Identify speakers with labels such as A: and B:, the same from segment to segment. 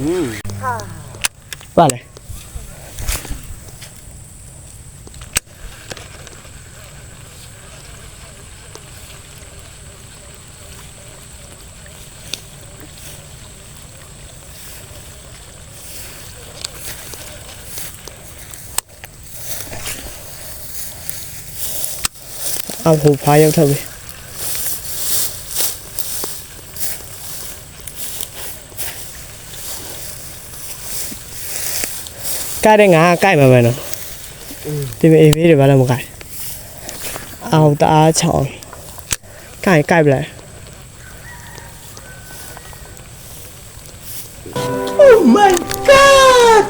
A: Mm. Vale. अब हो पाया उठा भी က်ထပ်ပြီကိုက်တဲ့ငါကိုက်မှာပဲနော်ဒီမေးမေးတွေဘာလို့မကိုက်အောက်တအားချောင်းကိုက်ကိုက်ပလိုက် Oh my god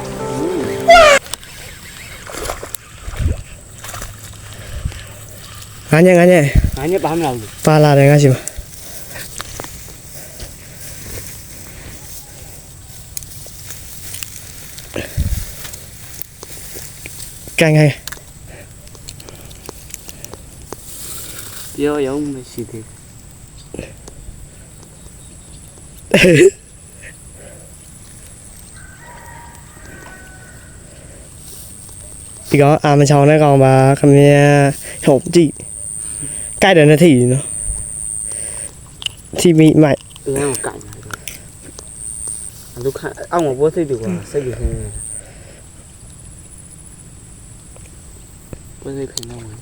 A: ငါညငါည
B: ငါညက်ပါမလားဘူး
A: ပါလာတယ်ငါရှိမှာ ကန်ကန်
B: ပြောရုံမရှိသေး
A: ဒီကောင်အာမချောင်းတဲ့ကောင်ပါခမင်းဟုတ်ကြည့်ကြိုက်တယ်နဲ့ထိနော်ထိမိမိုက်
B: ဘူးလမ်းကိုကင်လာတယ်အလုခအောက်မှာဘောစိတ်တွေကစိတ်တွေခင်းနေဘောစိတ်ခ
A: Bơi phải nào rồi.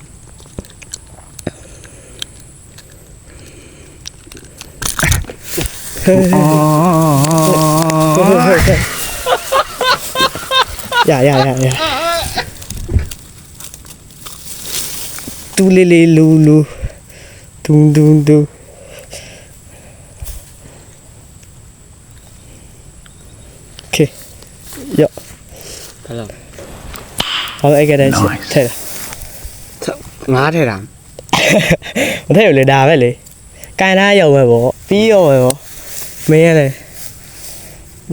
A: dạ dạ dạ dạ tu lê lê lu lu
B: tung tung
A: tung ok dạ hello I'll get it. Nice.
B: ငါးထဲတာ
A: မထဲရလေဒါပဲလေကန်ထားရောက်ပဲပေါ့ပြီးရောပဲပေါ့မင်းရလေ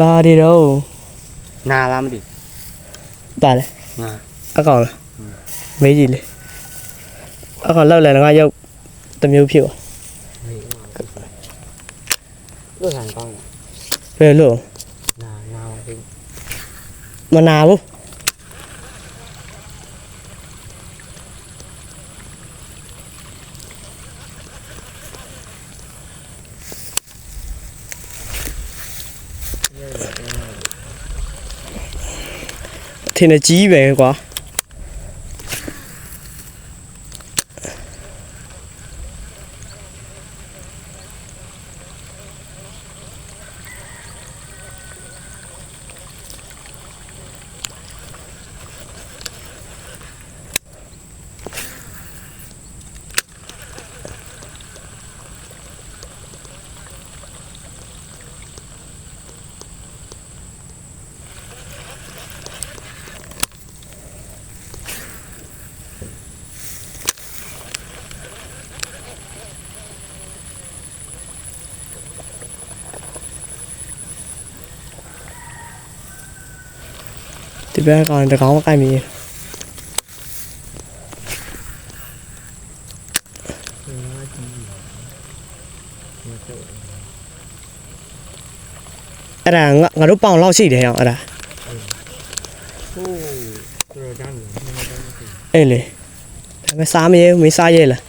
A: ဒါဒီတော့
B: နာလားမသိ
A: ပါလေ
B: ငါ
A: အကောင်လားမေးကြည့်လေအကောင်လောက်လဲငါရောက်တစ်မျိုးဖြစ်ပါ
B: လို့ဆိုင်ကောင်း
A: ဘယ်လို့
B: နာနာပါဘူး
A: မနာဘူး ထင်တယ်ကြီးပဲကွာ ဒီဘက်ကောင်တကောင်မကိုက်မီအဲ့ဒါငါငါတို့ပေါင်လောက်ရှိတယ်အောင်အဲ့ဒါ
B: ဟိုးတော်တော်တန်းနေ
A: အေးလေဒါပေမဲ့စားမရဲဘူးမင်းစားရဲလား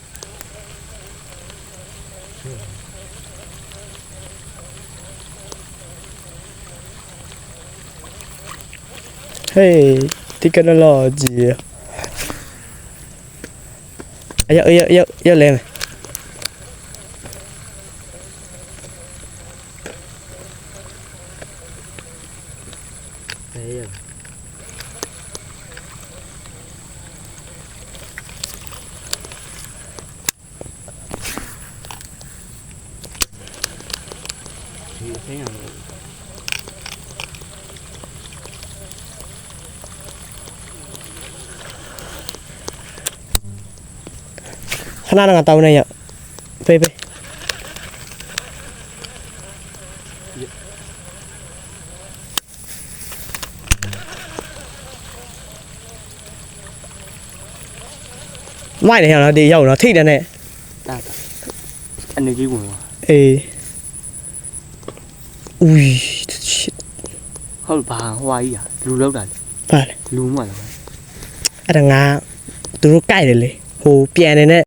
A: Hey, technology.
B: Ayo, ayo, ayo, ayo lên. Thế
A: nào? ဏတော့ငါတောင်းနေရဖေးဖေးမိုက်နေရတော့ဒီရောက်တော့ထိတယ်နဲ့
B: တာအနေကြီးဝင်သွား
A: အေးဦး shit
B: ဟုတ်ဘာဟွာကြီးอ่ะလူလောက်တာလေ
A: ပါလေ
B: လူမှလား
A: အဲ့ဒါငါသူတို့ကြိုက်တယ်လေဟိုပြန်နေတဲ့